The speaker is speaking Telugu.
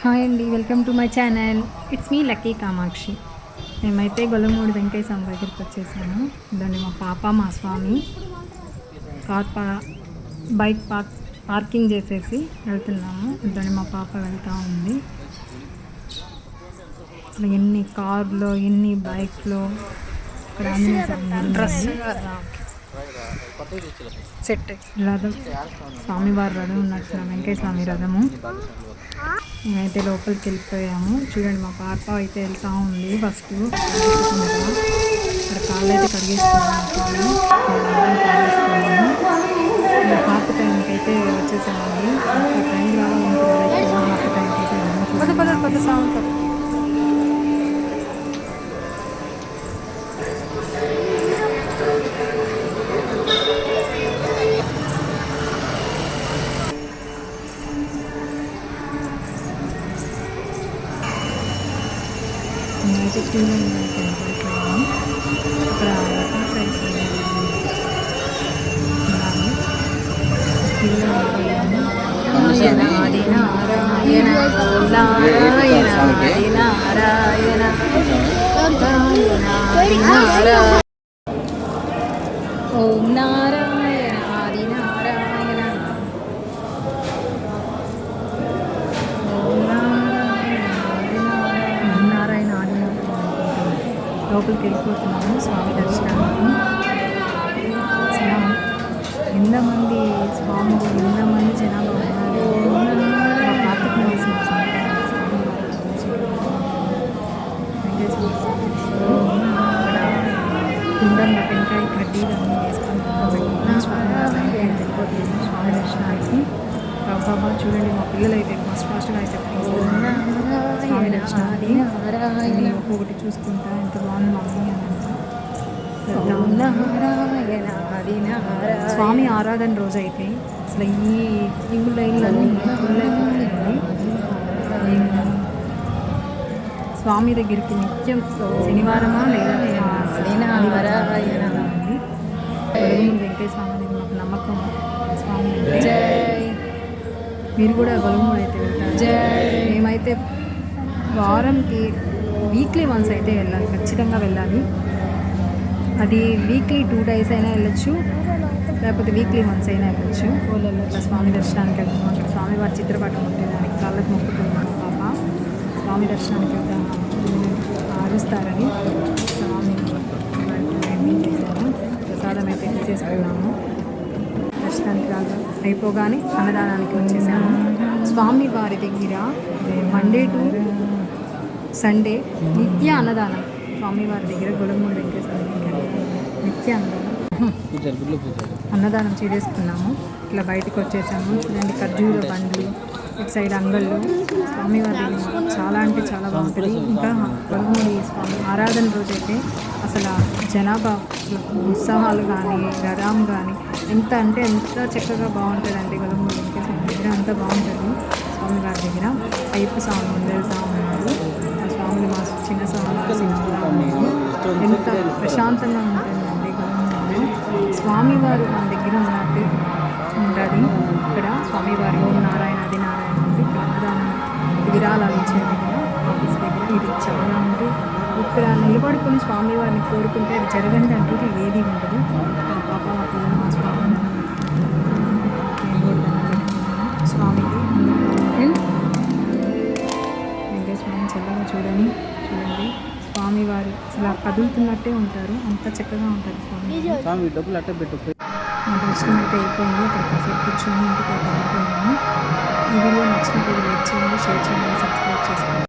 హాయ్ అండి welcome to my channel. It's me lucky Kamakshi మేమైతే గొల్లమూడి వెంకయ్య స్వామి దగ్గరికి వచ్చేసాము. ఇదండి మా పాప మా స్వామి కార్ పా బైక్ పార్క్ పార్కింగ్ చేసేసి వెళ్తున్నాము. ఇదండి మా పాప వెళ్తూ ఉంది. అసలు ఎన్ని కార్లో ఎన్ని బైక్లో ఇక్కడ డ్రెస్ సెట్ రథం. స్వామివారి రథం ఉన్నట్టు వెంకయ్య స్వామి రథము. మేమైతే లోపలికి వెళ్ళిపోయాము. చూడండి మా పాప అయితే వెళ్తూ ఉంది ఫస్ట్. ఇక్కడ కాళ్ళు అయితే కడిగేసుకున్నాము. మా పాప టైంకి అయితే వచ్చేసామండి టైం రావాలనుకుంటుంది పాప టైంకి అయితే పద పద పద సాగుతాం ஒன் சிக்ஸ்டி நைன் அப்புறம் ரசம் ஃப்ரை செய்யணும் ஓம் நாராயண లోపలికి వెళ్ళిపోతున్నాము స్వామి దర్శనానికి. ఎంతమంది స్వామి ఎంతమంది జనాలు ఉన్నారు మా పాపకి నివాసం కుండంలో టెంకాయ కడ్డీ ఇవన్నీ వేసుకొని స్వామి వెళ్ళిపోతుంది స్వామి దర్శనానికి బాబా చూడండి మా పిల్లలు అయితే ఫస్ట్ ఫాస్ట్గా అయితే నేను ఒక్కొక్కటి చూసుకుంటా ఎంత బాగుంది మమ్మీ అని అంటా. స్వామి ఆరాధన రోజు అయితే అసలు ఈ ఇల్లు లైన్లన్నీ ఫుల్ స్వామి దగ్గరికి నిత్యం శనివారమా లేదా ఆదివారం ఉంది. గొలుగుమూడి వెంకటేశ్వర స్వామి మాకు నమ్మకం స్వామి. మీరు కూడా వెళ్తారు. మేమైతే వారంకి వీక్లీ వన్స్ అయితే వెళ్ళాలి ఖచ్చితంగా వెళ్ళాలి. అది వీక్లీ టూ డేస్ అయినా వెళ్ళొచ్చు లేకపోతే వీక్లీ వన్స్ అయినా వెళ్ళొచ్చు. ఇట్లా స్వామి దర్శనానికి వెళ్తాం అక్కడ స్వామివారి చిత్రపటం ఉంటుంది దానికి కాళ్ళకు మొక్కుతున్నాను పాప స్వామి దర్శనానికి వెళ్తాం ఆరుస్తారని స్వామి ప్రసాదం అయితే చేసుకున్నాము దర్శనానికి రాగా అయిపోగానే అన్నదానానికి వచ్చేసాము. స్వామి వారి దగ్గర మండే టు సండే నిత్య అన్నదానం. స్వామివారి దగ్గర గొడవమూడి వెంకటేశ్వర దగ్గర నిత్య అన్నదానం. అన్నదానం చేసేసుకున్నాము. ఇట్లా బయటకు వచ్చేసాము. చూడండి ఖర్జూర బండ్లు ఇటు సైడ్ అంగళ్ళు. స్వామివారి చాలా అంటే చాలా బాగుంటుంది. ఇంకా గొడవమూడి స్వామి ఆరాధన రోజైతే అసలు జనాభా ఉత్సాహాలు కానీ గరాం కానీ ఎంత అంటే ఎంత చక్కగా బాగుంటుందండి గొడవమూడి వెంకటేశ్వర దగ్గర అంత బాగుంటుంది. స్వామివారి దగ్గర. అయ్యప్ప స్వామి ముందు వెళ్తూ చిన్న ఉన్నారు ఎంత ప్రశాంతంగా ఉంటుందండి స్వామివారు మన దగ్గర ఉన్నట్టు ఉంటుంది ఇక్కడ స్వామివారి ఓం నారాయణ అది నారాయణ ఉంది అన్నదానం విరాళాలు ఇచ్చే దగ్గర ఆఫీస్ దగ్గర. ఇది చాలా ఉంది ఇక్కడ నిలబడుకొని స్వామివారిని కోరుకుంటే అది జరగండి అంటూ ఏది ఉండదు. పాప మా స్వామి స్వామికి. వెంకటేశ్వర స్వామి చల్లగా చూడని చూడండి స్వామివారు అసలు కదులుతున్నట్టే ఉంటారు. అంత చక్కగా ఉంటారు స్వామి. స్వామి డబ్బులు అట్ట పెట్టు. మా దర్శనం అయితే అయిపోయింది. అక్కడ కాసేపు కూర్చొని ఇంటికి అయితే ఈ వీడియో నచ్చినట్టు లైక్ చేయండి షేర్ చేయండి సబ్స్క్రైబ్ చేసుకోండి.